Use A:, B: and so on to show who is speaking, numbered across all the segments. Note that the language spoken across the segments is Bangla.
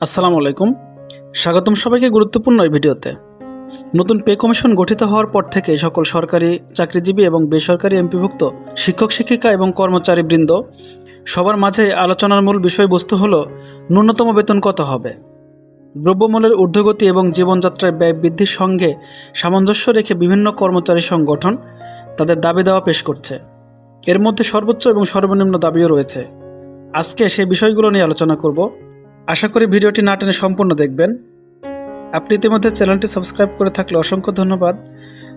A: আসসালামু আলাইকুম। স্বাগতম সবাইকে গুরুত্বপূর্ণ এই ভিডিওতে। নতুন পে কমিশন গঠিত হওয়ার পর থেকে সকল সরকারি চাকরিজীবী এবং বেসরকারি এমপিভুক্ত শিক্ষক, শিক্ষিকা এবং কর্মচারীবৃন্দ সবার মাঝে আলোচনার মূল বিষয়বস্তু হল ন্যূনতম বেতন কত হবে? দ্রব্যমূল্যের ঊর্ধ্বগতি এবং জীবনযাত্রার ব্যয় বৃদ্ধির সঙ্গে সামঞ্জস্য রেখে বিভিন্ন কর্মচারী সংগঠন তাদের দাবি দেওয়া পেশ করছে। এর মধ্যে সর্বোচ্চ এবং সর্বনিম্ন দাবিও রয়েছে। আজকে সেই বিষয়গুলো নিয়ে আলোচনা করব। আশা করি ভিডিওটি না টেনে সম্পূর্ণ দেখবেন। আপনি ইতিমধ্যে চ্যানেলটি সাবস্ক্রাইব করে থাকলে অসংখ্য ধন্যবাদ।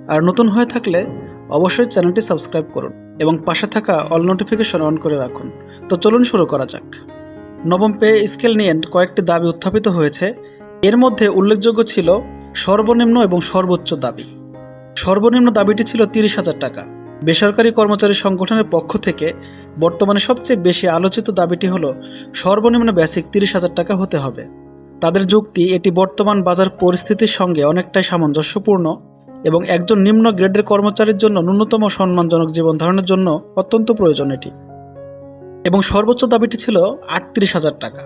A: আর নতুন হয়ে থাকলে অবশ্যই চ্যানেলটি সাবস্ক্রাইব করুন এবং পাশে থাকা অল নোটিফিকেশন অন করে রাখুন। তো চলুন শুরু করা যাক। নবম পে স্কেল নিয়ে কয়েকটি দাবি উত্থাপিত হয়েছে। এর মধ্যে উল্লেখযোগ্য ছিল সর্বনিম্ন এবং সর্বোচ্চ দাবি। সর্বনিম্ন দাবিটি ছিল তিরিশ হাজার টাকা। বেসরকারি কর্মচারী সংগঠনের পক্ষ থেকে বর্তমানে সবচেয়ে বেশি আলোচিত দাবিটি হলো, সর্বনিম্ন বেসিক তিরিশ হাজার টাকা হতে হবে। তাদের যুক্তি, এটি বর্তমান বাজার পরিস্থিতির সঙ্গে অনেকটাই সামঞ্জস্যপূর্ণ এবং একজন নিম্ন গ্রেডের কর্মচারীর জন্য ন্যূনতম সম্মানজনক জীবন ধারণের জন্য অত্যন্ত প্রয়োজন এটি। এবং সর্বোচ্চ দাবিটি ছিল আটত্রিশ হাজার টাকা।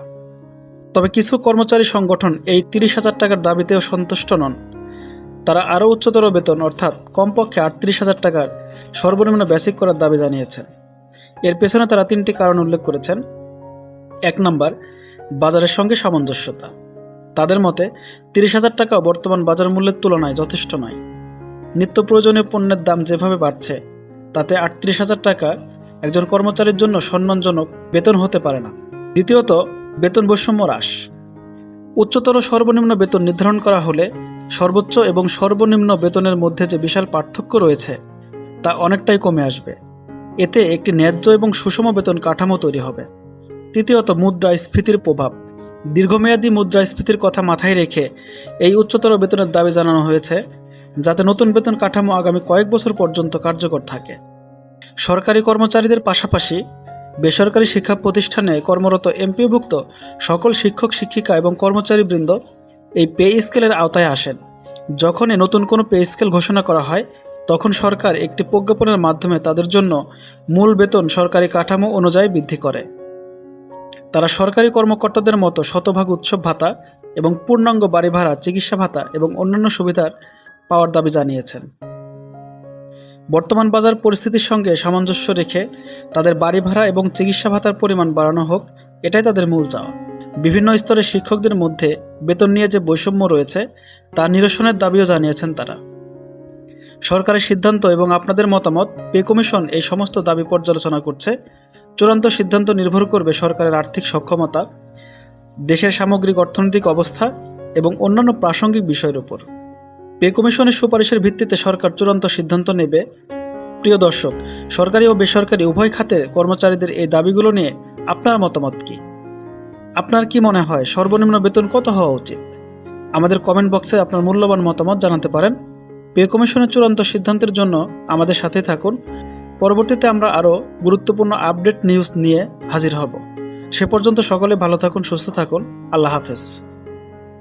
A: তবে কিছু কর্মচারী সংগঠন এই তিরিশ হাজার টাকার দাবিতেও সন্তুষ্ট নন। তারা আরও উচ্চতর বেতন, অর্থাৎ কমপক্ষে আটত্রিশ হাজার টাকার সর্বনিম্ন বেসিক করার দাবি জানিয়েছেন এর পেছনে তারা তিনটি কারণ উল্লেখ করেছেন। এক নম্বর, বাজারের সঙ্গে সামঞ্জস্যতা। তাদের মতে, তিরিশ হাজার টাকা বর্তমান বাজার মূল্যের তুলনায় যথেষ্ট নয়। নিত্য প্রয়োজনীয় পণ্যের দাম যেভাবে বাড়ছে, তাতে আটত্রিশ হাজার টাকা একজন কর্মচারীর জন্য সম্মানজনক বেতন হতে পারে না। দ্বিতীয়ত, বেতন বৈষম্য হ্রাস। উচ্চতর সর্বনিম্ন বেতন নির্ধারণ করা হলে সর্বোচ্চ এবং সর্বনিম্ন বেতনের মধ্যে যে বিশাল পার্থক্য রয়েছে তা অনেকটাই কমে আসবে। এতে একটি ন্যায্য এবং সুষম বেতন কাঠামো তৈরি হবে। তৃতীয়ত, মুদ্রাস্ফীতির প্রভাব। দীর্ঘমেয়াদী মুদ্রাস্ফীতির কথা মাথায় রেখে এই উচ্চতর বেতনের দাবি জানানো হয়েছে, যাতে নতুন বেতন কাঠামো আগামী কয়েক বছর পর্যন্ত কার্যকর থাকে। সরকারি কর্মচারীদের পাশাপাশি বেসরকারি শিক্ষা প্রতিষ্ঠানে কর্মরত এমপিভুক্ত সকল শিক্ষক, শিক্ষিকা এবং কর্মচারীবৃন্দ এই পে স্কেলের আওতায় আসেন। যখনই নতুন কোনো পে স্কেল ঘোষণা করা হয় তখন সরকার একটি প্রজ্ঞাপনের মাধ্যমে তাদের জন্য মূল বেতন সরকারি কাঠামো অনুযায়ী বৃদ্ধি করে। তারা সরকারি কর্মকর্তাদের মতো শতভাগ উৎসব ভাতা এবং পূর্ণাঙ্গ বাড়ি ভাড়া, চিকিৎসা ভাতা এবং অন্যান্য সুবিধার পাওয়ার দাবি জানিয়েছেন। বর্তমান বাজার পরিস্থিতির সঙ্গে সামঞ্জস্য রেখে তাদের বাড়ি ভাড়া এবং চিকিৎসা ভাতার পরিমাণ বাড়ানো হোক, এটাই তাদের মূল চাওয়া। বিভিন্ন স্তরের শিক্ষকদের মধ্যে বেতন নিয়ে যে বৈষম্য রয়েছে, তা নিরসনের দাবিও জানিয়েছেন তারা। সরকারের সিদ্ধান্ত এবং আপনাদের মতামত, পে কমিশন এই সমস্ত দাবি পর্যালোচনা করছে। চূড়ান্ত সিদ্ধান্ত নির্ভর করবে সরকারের আর্থিক সক্ষমতা, দেশের সামগ্রিক অর্থনৈতিক অবস্থা এবং অন্যান্য প্রাসঙ্গিক বিষয়ের উপর। পে কমিশনের সুপারিশের ভিত্তিতে সরকার চূড়ান্ত সিদ্ধান্ত নেবে। প্রিয় দর্শক, সরকারি ও বেসরকারি উভয় খাতের কর্মচারীদের এই দাবিগুলো নিয়ে আপনার মতামত কী? আপনার কি মনে হয়, সর্বনিম্ন বেতন কত হওয়া উচিত? আমাদের কমেন্ট বক্সে আপনার মূল্যবান মতামত জানাতে পারেন। পে কমিশনের চূড়ান্ত সিদ্ধান্তের জন্য আমাদের সাথে থাকুন। পরবর্তীতে আমরা আরও গুরুত্বপূর্ণ আপডেট নিউজ নিয়ে হাজির হব। সে পর্যন্ত সকলে ভালো থাকুন, সুস্থ থাকুন। আল্লাহ হাফেজ।